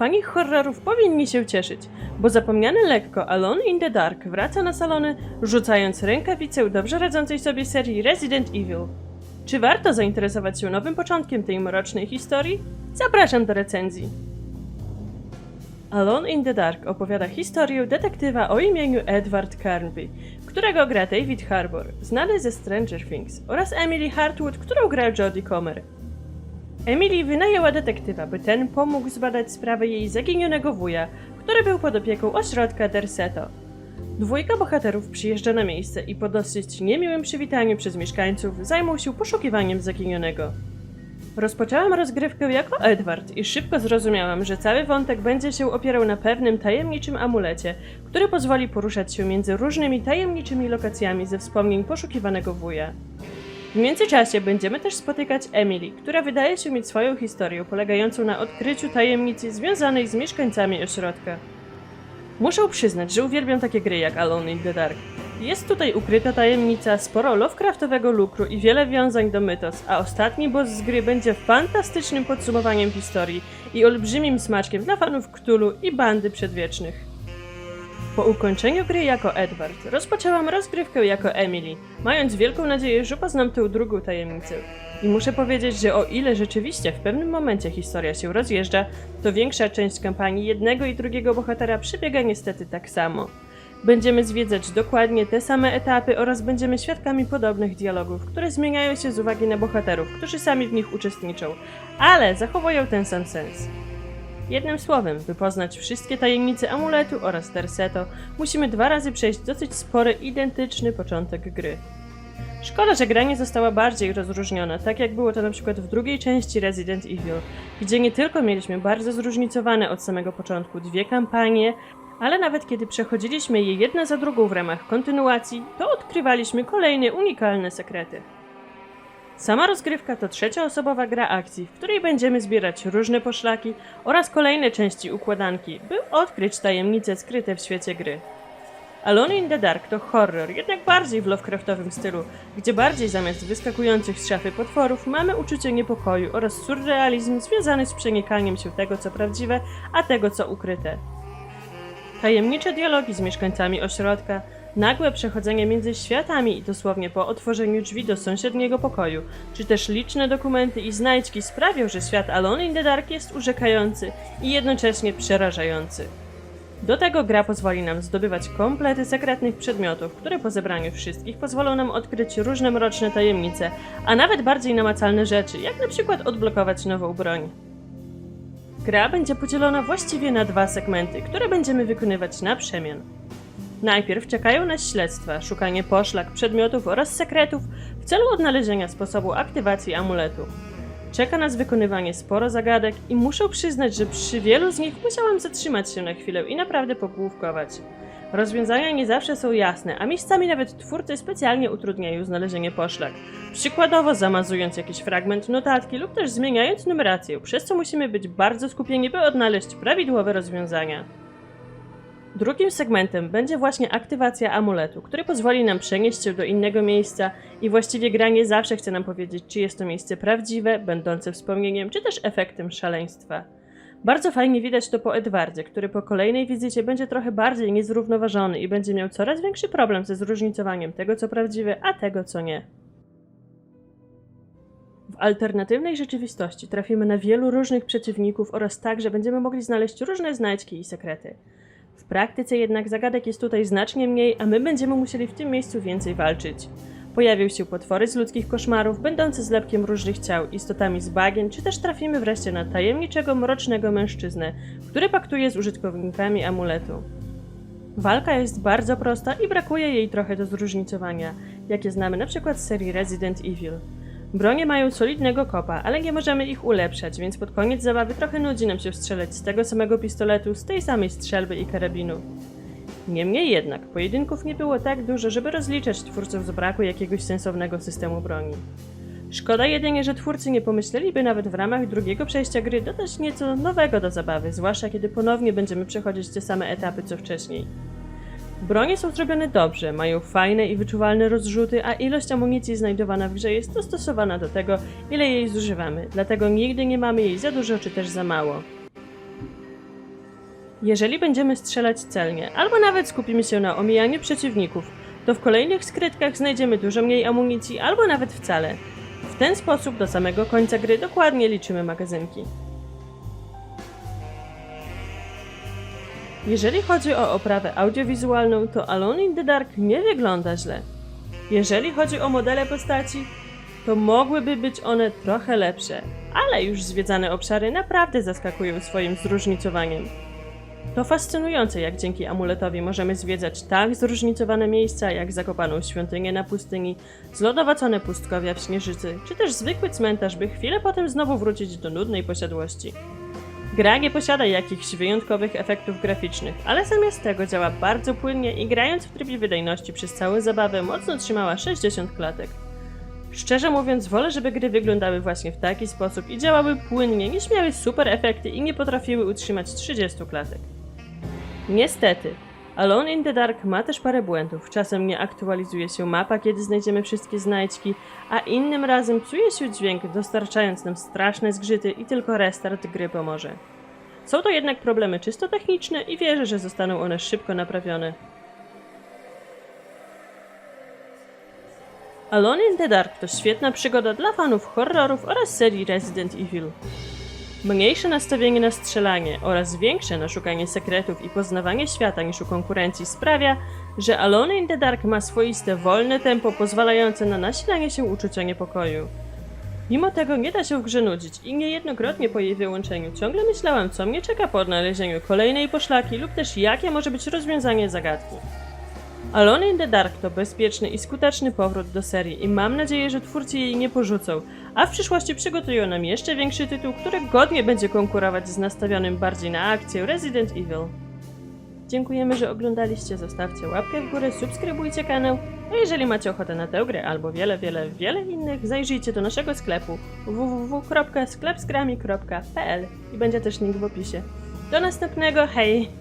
Fani horrorów powinni się cieszyć, bo zapomniany lekko Alone in the Dark wraca na salony, rzucając rękawicę dobrze radzącej sobie serii Resident Evil. Czy warto zainteresować się nowym początkiem tej mrocznej historii? Zapraszam do recenzji. Alone in the Dark opowiada historię detektywa o imieniu Edward Carnby, którego gra David Harbour, znany ze Stranger Things, oraz Emily Hartwood, którą gra Jodie Comer. Emily wynajęła detektywa, by ten pomógł zbadać sprawę jej zaginionego wuja, który był pod opieką ośrodka Derseto. Dwójka bohaterów przyjeżdża na miejsce i po dosyć niemiłym przywitaniu przez mieszkańców zajmą się poszukiwaniem zaginionego. Rozpoczęłam rozgrywkę jako Edward i szybko zrozumiałam, że cały wątek będzie się opierał na pewnym tajemniczym amulecie, który pozwoli poruszać się między różnymi tajemniczymi lokacjami ze wspomnień poszukiwanego wuja. W międzyczasie będziemy też spotykać Emily, która wydaje się mieć swoją historię polegającą na odkryciu tajemnicy związanej z mieszkańcami ośrodka. Muszę przyznać, że uwielbiam takie gry jak Alone in the Dark. Jest tutaj ukryta tajemnica, sporo Lovecraftowego lukru i wiele wiązań do mytos, a ostatni boss z gry będzie fantastycznym podsumowaniem historii i olbrzymim smaczkiem dla fanów Cthulhu i bandy przedwiecznych. Po ukończeniu gry jako Edward, rozpoczęłam rozgrywkę jako Emily, mając wielką nadzieję, że poznam tę drugą tajemnicę. I muszę powiedzieć, że o ile rzeczywiście w pewnym momencie historia się rozjeżdża, to większa część kampanii jednego i drugiego bohatera przebiega niestety tak samo. Będziemy zwiedzać dokładnie te same etapy oraz będziemy świadkami podobnych dialogów, które zmieniają się z uwagi na bohaterów, którzy sami w nich uczestniczą, ale zachowują ten sam sens. Jednym słowem, by poznać wszystkie tajemnice amuletu oraz terseto, musimy dwa razy przejść dosyć spory, identyczny początek gry. Szkoda, że gra nie została bardziej rozróżniona, tak jak było to na przykład w drugiej części Resident Evil, gdzie nie tylko mieliśmy bardzo zróżnicowane od samego początku dwie kampanie, ale nawet kiedy przechodziliśmy je jedna za drugą w ramach kontynuacji, to odkrywaliśmy kolejne unikalne sekrety. Sama rozgrywka to trzecioosobowa gra akcji, w której będziemy zbierać różne poszlaki oraz kolejne części układanki, by odkryć tajemnice skryte w świecie gry. Alone in the Dark to horror, jednak bardziej w Lovecraftowym stylu, gdzie bardziej zamiast wyskakujących z szafy potworów mamy uczucie niepokoju oraz surrealizm związany z przenikaniem się tego co prawdziwe, a tego co ukryte. Tajemnicze dialogi z mieszkańcami ośrodka, nagłe przechodzenie między światami i dosłownie po otworzeniu drzwi do sąsiedniego pokoju, czy też liczne dokumenty i znajdźki sprawią, że świat Alone in the Dark jest urzekający i jednocześnie przerażający. Do tego gra pozwoli nam zdobywać komplety sekretnych przedmiotów, które po zebraniu wszystkich pozwolą nam odkryć różne mroczne tajemnice, a nawet bardziej namacalne rzeczy, jak na przykład odblokować nową broń. Gra będzie podzielona właściwie na dwa segmenty, które będziemy wykonywać na przemian. Najpierw czekają nas śledztwa, szukanie poszlak, przedmiotów oraz sekretów w celu odnalezienia sposobu aktywacji amuletu. Czeka nas wykonywanie sporo zagadek i muszę przyznać, że przy wielu z nich musiałam zatrzymać się na chwilę i naprawdę pogłówkować. Rozwiązania nie zawsze są jasne, a miejscami nawet twórcy specjalnie utrudniają znalezienie poszlak. Przykładowo zamazując jakiś fragment notatki lub też zmieniając numerację, przez co musimy być bardzo skupieni, by odnaleźć prawidłowe rozwiązania. Drugim segmentem będzie właśnie aktywacja amuletu, który pozwoli nam przenieść się do innego miejsca i właściwie gra nie zawsze chce nam powiedzieć, czy jest to miejsce prawdziwe, będące wspomnieniem, czy też efektem szaleństwa. Bardzo fajnie widać to po Edwardzie, który po kolejnej wizycie będzie trochę bardziej niezrównoważony i będzie miał coraz większy problem ze zróżnicowaniem tego, co prawdziwe, a tego, co nie. W alternatywnej rzeczywistości trafimy na wielu różnych przeciwników oraz także będziemy mogli znaleźć różne znajdźki i sekrety. W praktyce jednak zagadek jest tutaj znacznie mniej, a my będziemy musieli w tym miejscu więcej walczyć. Pojawią się potwory z ludzkich koszmarów, będące zlepkiem różnych ciał, istotami z bagien, czy też trafimy wreszcie na tajemniczego, mrocznego mężczyznę, który paktuje z użytkownikami amuletu. Walka jest bardzo prosta i brakuje jej trochę do zróżnicowania, jakie znamy na przykład z serii Resident Evil. Bronie mają solidnego kopa, ale nie możemy ich ulepszać, więc pod koniec zabawy trochę nudzi nam się strzelać z tego samego pistoletu, z tej samej strzelby i karabinu. Niemniej jednak, pojedynków nie było tak dużo, żeby rozliczać twórców z braku jakiegoś sensownego systemu broni. Szkoda jedynie, że twórcy nie pomyśleliby nawet w ramach drugiego przejścia gry dodać nieco nowego do zabawy, zwłaszcza kiedy ponownie będziemy przechodzić te same etapy co wcześniej. Bronie są zrobione dobrze, mają fajne i wyczuwalne rozrzuty, a ilość amunicji znajdowana w grze jest dostosowana do tego, ile jej zużywamy, dlatego nigdy nie mamy jej za dużo czy też za mało. Jeżeli będziemy strzelać celnie, albo nawet skupimy się na omijaniu przeciwników, to w kolejnych skrytkach znajdziemy dużo mniej amunicji, albo nawet wcale. W ten sposób do samego końca gry dokładnie liczymy magazynki. Jeżeli chodzi o oprawę audiowizualną, to Alone in the Dark nie wygląda źle. Jeżeli chodzi o modele postaci, to mogłyby być one trochę lepsze, ale już zwiedzane obszary naprawdę zaskakują swoim zróżnicowaniem. To fascynujące, jak dzięki amuletowi możemy zwiedzać tak zróżnicowane miejsca, jak zakopaną świątynię na pustyni, zlodowacone pustkowia w śnieżycy, czy też zwykły cmentarz, by chwilę potem znowu wrócić do nudnej posiadłości. Gra nie posiada jakichś wyjątkowych efektów graficznych, ale zamiast tego działa bardzo płynnie i grając w trybie wydajności przez całą zabawę mocno trzymała 60 klatek. Szczerze mówiąc, wolę, żeby gry wyglądały właśnie w taki sposób i działały płynnie, niż miały super efekty i nie potrafiły utrzymać 30 klatek. Niestety, Alone in the Dark ma też parę błędów. Czasem nie aktualizuje się mapa, kiedy znajdziemy wszystkie znajdźki, a innym razem psuje się dźwięk, dostarczając nam straszne zgrzyty i tylko restart gry pomoże. Są to jednak problemy czysto techniczne i wierzę, że zostaną one szybko naprawione. Alone in the Dark to świetna przygoda dla fanów horrorów oraz serii Resident Evil. Mniejsze nastawienie na strzelanie oraz większe na szukanie sekretów i poznawanie świata niż u konkurencji sprawia, że Alone in the Dark ma swoiste wolne tempo pozwalające na nasilanie się uczucia niepokoju. Mimo tego nie da się w grze nudzić i niejednokrotnie po jej wyłączeniu ciągle myślałam, co mnie czeka po odnalezieniu kolejnej poszlaki lub też jakie może być rozwiązanie zagadki. Alone in the Dark to bezpieczny i skuteczny powrót do serii i mam nadzieję, że twórcy jej nie porzucą, a w przyszłości przygotują nam jeszcze większy tytuł, który godnie będzie konkurować z nastawionym bardziej na akcję Resident Evil. Dziękujemy, że oglądaliście, zostawcie łapkę w górę, subskrybujcie kanał, a jeżeli macie ochotę na tę grę albo wiele, wiele, wiele innych, zajrzyjcie do naszego sklepu www.sklepsgrami.pl i będzie też link w opisie. Do następnego, hej!